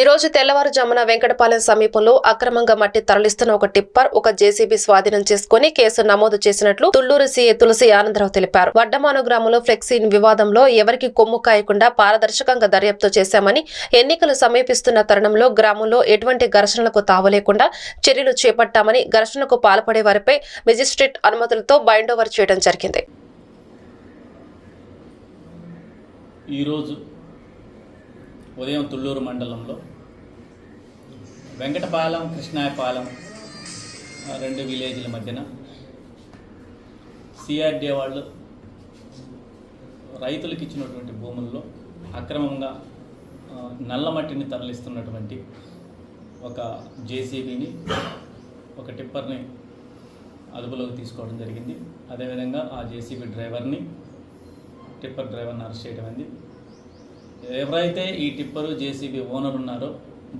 ఈ రోజు తెల్లవారుజామున వెంకటపాలెం సమీపంలో అక్రమంగా మట్టి తరలిస్తున్న ఒక టిప్పర్ ఒక జేసీబీ స్వాధీనం చేసుకుని కేసు నమోదు చేసినట్లు తుళ్ళూరు సీఏ తులసి ఆనందరావు తెలిపారు. వడ్డమాను గ్రామంలో ఫ్లెక్సీ వివాదంలో ఎవరికి కొమ్ము కాయకుండా పారదర్శకంగా దర్యాప్తు చేశామని ఎన్నికలు సమీపిస్తున్న తరుణంలో గ్రామంలో ఎటువంటి ఘర్షణలకు తావలేకుండా చర్యలు చేపట్టామని ఘర్షణకు పాల్పడే వారిపై మెజిస్ట్రేట్ అనుమతులతో బైండోవర్ చేయడం జరిగింది. ఈరోజు ఉదయం తుళ్ళూరు మండలంలో వెంకటపాలెం కృష్ణాయపాలెం రెండు విలేజ్ల మధ్యన సిఆర్డీఏ వాళ్ళు రైతులకు ఇచ్చినటువంటి భూముల్లో అక్రమంగా నల్లమట్టిని నల్ల మట్టిని తరలిస్తున్నటువంటి ఒక జేసీబీని ఒక టిప్పర్ని అదుపులోకి తీసుకోవడం జరిగింది. అదేవిధంగా ఆ జేసీబీ డ్రైవర్ని టిప్పర్ డ్రైవర్ని అరెస్ట్ చేయడం అయింది. ఎవరైతే ఈ టిప్పరు జేసీబీ ఓనర్ ఉన్నారో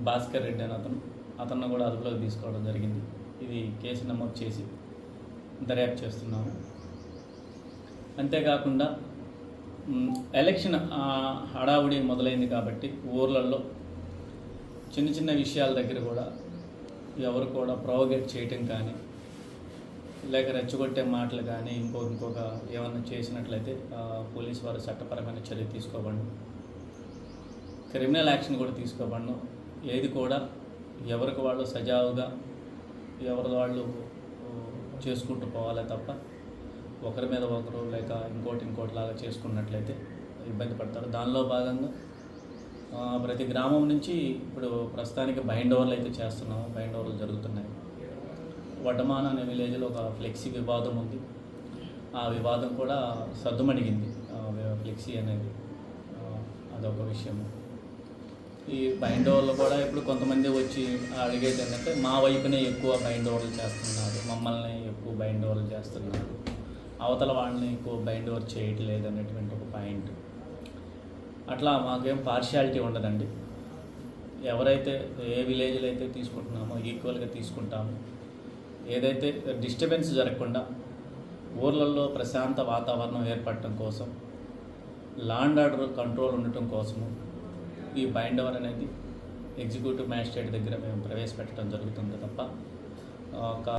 భాస్కర్ రెడ్డి అని అతను అతన్ని కూడా అదుపులోకి తీసుకోవడం జరిగింది. ఇది కేసు నమోదు చేసి దర్యాప్తు చేస్తున్నాము. అంతేకాకుండా ఎలక్షన్ ఆ, హడావుడి మొదలైంది కాబట్టి ఊర్లలో చిన్న చిన్న విషయాల దగ్గర కూడా ఎవరు కూడా ప్రొవగేట్ చేయటం కానీ లేక రెచ్చగొట్టే మాటలు కానీ ఇంకో ఇంకొక ఏమన్నా చేసినట్లయితే పోలీస్ వారు చట్టపరమైన చర్య తీసుకోబడను క్రిమినల్ యాక్షన్ కూడా తీసుకోబడను. ఏది కూడా ఎవరికి వాళ్ళు సజావుగా ఎవరి వాళ్ళు చేసుకుంటూ పోవాలే తప్ప ఒకరి మీద ఒకరు లేక ఇంకోటి ఇంకోటి లాగా చేసుకున్నట్లయితే ఇబ్బంది పడతారు. దానిలో భాగంగా ప్రతి గ్రామం నుంచి ఇప్పుడు ప్రస్తుతానికి బైండ్ ఓవర్లు అయితే చేస్తున్నాము. బైండ్ ఓవర్లు జరుగుతున్నాయి. వడ్డమాన అనే విలేజ్లో ఒక ఫ్లెక్సీ వివాదం ఉంది. ఆ వివాదం కూడా సద్దుమణిగింది. ఫ్లెక్సీ అనేది అదొక విషయము. ఈ బైండ్ ఓవర్లు కూడా ఇప్పుడు కొంతమంది వచ్చి అడిగేది ఏంటంటే మా వైపునే ఎక్కువ బైండ్ ఓవర్లు చేస్తున్నారు మమ్మల్ని ఎక్కువ బైండ్ ఓవర్లు చేస్తున్నారు అవతల వాళ్ళని ఎక్కువ బైండ్ ఓవర్ చేయట్లేదు అనేటువంటి ఒక పాయింట్. అట్లా మాకేం పార్షియాలిటీ ఉండదండి. ఎవరైతే ఏ విలేజ్లో అయితే తీసుకుంటున్నామో ఈక్వల్గా తీసుకుంటాము. ఏదైతే డిస్టర్బెన్స్ జరగకుండా ఊర్లలో ప్రశాంత వాతావరణం ఏర్పడటం కోసం లాండ్ ఆర్డర్ కంట్రోల్ ఉండటం కోసము ఈ బైండ్ ఓవర్ అనేది ఎగ్జిక్యూటివ్ మ్యాజిస్ట్రేట్ దగ్గర మేము ప్రవేశపెట్టడం జరుగుతుంది తప్ప ఒక